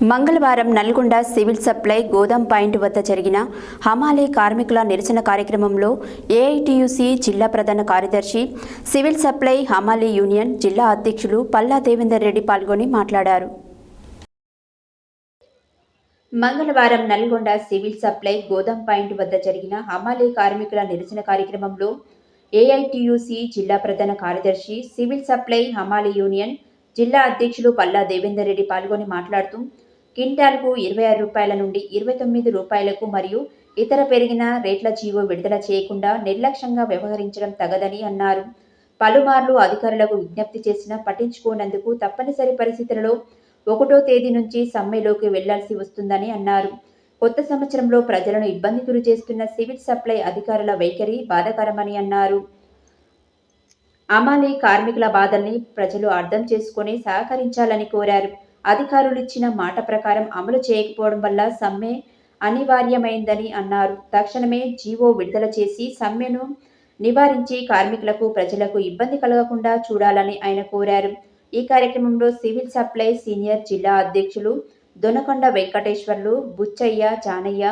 మంగళవారం Nalgonda civil supply గోదాం point వద్ద జరిగిన హమాలీ కార్మికుల నిరసన కార్యక్రమంలో ఏఐటియుసి జిల్లా ప్రధాన కార్యదర్శి సివిల్ సప్లై హమాలీ యూనియన్ జిల్లా అధ్యక్షులు పల్లా దేవేందర్ రెడ్డి పాల్గొని మాట్లాడారు. మంగళవారం నల్గొండ సివిల్ సప్లై గోదాం పాయింట్ వద్ద జరిగిన హమాలీ కార్మికుల నిరసన కార్యక్రమంలో ఏఐటియుసి జిల్లా ప్రధాన కార్యదర్శి సివిల్ సప్లై హమాలీ యూనియన్ జిల్లా అధ్యక్షులు పల్లా దేవేందర్ రెడ్డి పాల్గొని మాట్లాడుతూ క్వింటాల్కు ఇరవై ఆరు రూపాయల నుండి ఇరవై తొమ్మిది రూపాయలకు మరియు ఇతర పెరిగిన రేట్ల జీవో విడుదల చేయకుండా నిర్లక్ష్యంగా వ్యవహరించడం తగదని అన్నారు. పలుమార్లు అధికారులకు విజ్ఞప్తి చేసినా పట్టించుకోనందుకు తప్పనిసరి పరిస్థితులలో ఒకటో తేదీ నుంచి సమ్మెలోకి వెళ్ళాల్సి వస్తుందని అన్నారు. కొత్త సంవత్సరంలో ప్రజలను ఇబ్బంది గురి చేస్తున్న సివిల్ సప్లై అధికారుల వైఖరి బాధాకరమని అన్నారు. అమాలి కార్మికుల బాధల్ని ప్రజలు అర్థం చేసుకొని సహకరించాలని కోరారు. అధికారులు ఇచ్చిన మాట ప్రకారం అమలు చేయకపోవడం వల్ల సమ్మె అనివార్యమైందని అన్నారు. తక్షణమే జీవో విడుదల చేసి సమ్మెను నివారించి కార్మికులకు ప్రజలకు ఇబ్బంది కలగకుండా చూడాలని ఆయన కోరారు. ఈ కార్యక్రమంలో సివిల్ సప్లై సీనియర్ జిల్లా అధ్యక్షులు దొనకొండ వెంకటేశ్వర్లు బుచ్చయ్య జానయ్య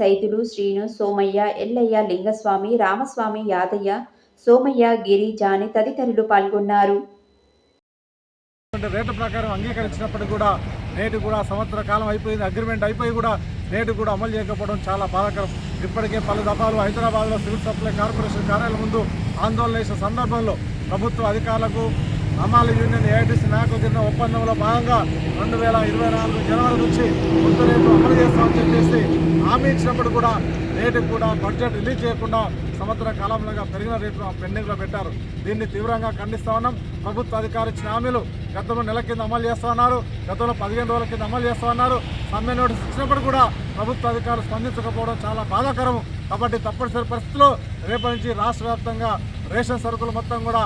సైదులు శ్రీను సోమయ్య ఎల్లయ్య లింగస్వామి రామస్వామి యాదయ్య సోమయ్య గిరి జాని తదితరులు పాల్గొన్నారు. అంటే రేటు ప్రకారం అంగీకరించినప్పటికీ కూడా నేటి కూడా సంవత్సర కాలం అయిపోయింది అగ్రిమెంట్ అయిపోయి కూడా నేటి కూడా అమలు చేయకపోవడం చాలా బాధాకరం. ఇప్పటికే పలు దఫాలు హైదరాబాద్లో సివిల్ సప్లై కార్పొరేషన్ కార్యాలయం ముందు ఆందోళన చేసిన సందర్భంలో ప్రభుత్వ అధికారులకు అమాలి యూనియన్ ఏఐటీసీ నాయకులు జరిగిన ఒప్పందంలో భాగంగా రెండు వేల ఇరవై నాలుగు జనవరి నుంచి ముందు రేపు అమలు చేస్తామని చెప్పేసి హామీ ఇచ్చినప్పుడు కూడా రేటు కూడా బడ్జెట్ రిలీజ్ చేయకుండా సంవత్సర కాలంలో పెరిగిన రేట్లు పెండింగ్లో పెట్టారు. దీన్ని తీవ్రంగా ఖండిస్తా ఉన్నాం. ప్రభుత్వ అధికారి ఇచ్చిన హామీలు గతంలో నెల కింద అమలు చేస్తా ఉన్నారు. గతంలో పదిహేను రోజుల కింద అమలు చేస్తా ఉన్నారు. సమ్మె నోటీస్ ఇచ్చినప్పుడు కూడా ప్రభుత్వ అధికారులు స్పందించకపోవడం చాలా బాధాకరం కాబట్టి తప్పనిసరి పరిస్థితుల్లో రేపటి నుంచి రాష్ట్ర వ్యాప్తంగా రేషన్ సరుకులు మొత్తం కూడా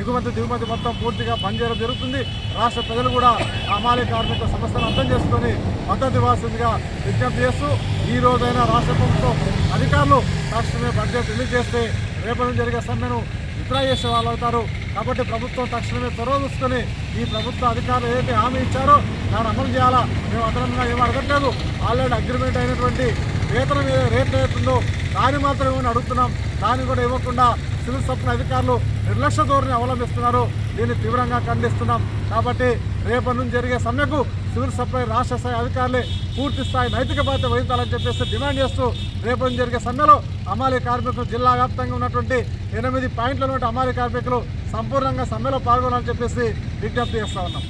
ఎగుమతి దిగుమతి మొత్తం పూర్తిగా బంద్ చేయడం జరుగుతుంది. రాష్ట్ర ప్రజలు కూడా అమాలి కార్మిక సమస్యను అర్థం చేసుకొని మద్దతు ఇవ్వాల్సిందిగా విజ్ఞప్తి చేస్తూ ఈ రోజైనా రాష్ట్ర ప్రభుత్వం అధికారులు తక్షణమే బడ్జెట్ రిలీజ్ చేస్తే రేపటి నుంచి జరిగే సమ్మెను విత్డ్రా చేసే వాళ్ళు అవుతారు. కాబట్టి ప్రభుత్వం తక్షణమే చొరవ చూసుకొని ఈ ప్రభుత్వ అధికారులు ఏదైతే హామీ ఇచ్చారో దాన్ని అమలు చేయాలా మేము అదనంగా ఏమీ అడగట్లేదు. ఆల్రెడీ అగ్రిమెంట్ అయినటువంటి వేతనం రేట్ ఏతుందో దాన్ని మాత్రం ఏమని అడుగుతున్నాం. దాన్ని కూడా ఇవ్వకుండా సివిల్ సప్లై అధికారులు నిర్లక్ష్య ధోరణి అవలంబిస్తున్నారు. దీన్ని తీవ్రంగా ఖండిస్తున్నాం. కాబట్టి రేపటి నుంచి జరిగే సమ్మెకు సివిల్ సప్లై రాష్ట్ర స్థాయి అధికారులే పూర్తి స్థాయి నైతిక బాధ్యత వహించాలని చెప్పేసి డిమాండ్ చేస్తూ రేపటి నుంచి జరిగే సమ్మెలో అమాలి కార్మికులు జిల్లా వ్యాప్తంగా ఉన్నటువంటి ఎనిమిది పాయింట్ల ఉన్నటువంటి అమాలి కార్మికులు సంపూర్ణంగా సమ్మెలో పాల్గొనాలని చెప్పేసి విజ్ఞప్తి చేస్తా ఉన్నాం.